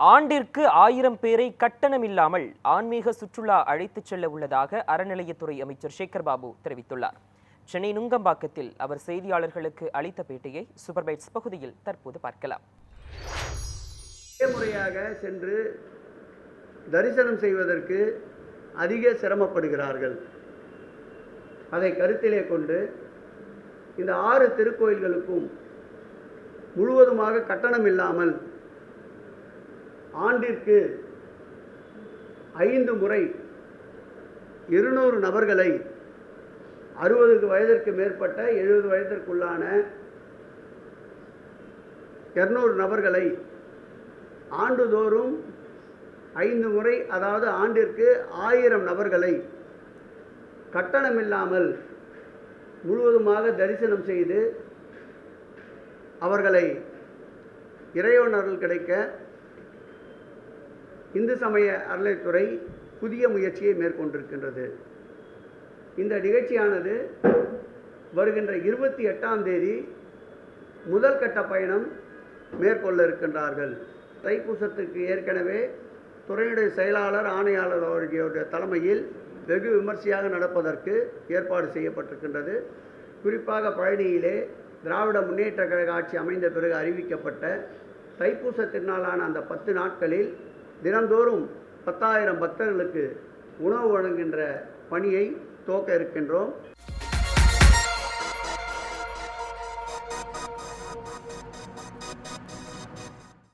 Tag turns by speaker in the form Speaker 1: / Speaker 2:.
Speaker 1: ஆண்டிற்கு ஆயிரம் பேரை கட்டணம் இல்லாமல் ஆன்மீக சுற்றுலா அழைத்துச் செல்ல உள்ளதாக அறநிலையத்துறை அமைச்சர் சேகர் பாபு தெரிவித்துள்ளார். சென்னை நுங்கம்பாக்கத்தில் அவர் செய்தியாளர்களுக்கு அளித்த பேட்டியை சூப்பர்பைட்ஸ் பகுதியில் தற்போது பார்க்கலாம்.
Speaker 2: முறையாக சென்று தரிசனம் செய்வதற்கு அதிக சிரமப்படுகிறார்கள். அதை கருத்திலே கொண்டு இந்த ஆறு திருக்கோயில்களுக்கும் முழுவதுமாக கட்டணம் இல்லாமல் ஆண்டிற்கு ஐந்து முறை இருநூறு நபர்களை அறுபது வயதிற்கு மேற்பட்ட எழுபது வயதிற்குள்ளான இரநூறு நபர்களை ஆண்டுதோறும் ஐந்து முறை அதாவது ஆண்டிற்கு ஆயிரம் நபர்களை கட்டணமில்லாமல் முழுவதுமாக தரிசனம் செய்து அவர்களை இறைவனர்கள் கிடைக்க இந்து சமய அறநிலைத்துறை புதிய முயற்சியை மேற்கொண்டிருக்கின்றது. இந்த நிகழ்ச்சியானது வருகின்ற இருபத்தி எட்டாம் தேதி முதல் கட்ட பயணம் மேற்கொள்ள இருக்கின்றார்கள். தைப்பூசத்துக்கு ஏற்கனவே துறையுடைய செயலாளர் ஆணையாளர் அவர்களுடைய தலைமையில் வெகு விமர்சையாக நடப்பதற்கு ஏற்பாடு செய்யப்பட்டிருக்கின்றது. குறிப்பாக பழனியிலே திராவிட முன்னேற்ற கழக ஆட்சி அமைந்த பிறகு அறிவிக்கப்பட்ட தைப்பூச திருநாளான அந்த பத்து நாட்களில் தினந்தோறும் பத்தாயிரம் பக்தர்களுக்கு உணவு வழங்குகின்ற பணியை துவக்க இருக்கின்றோம்.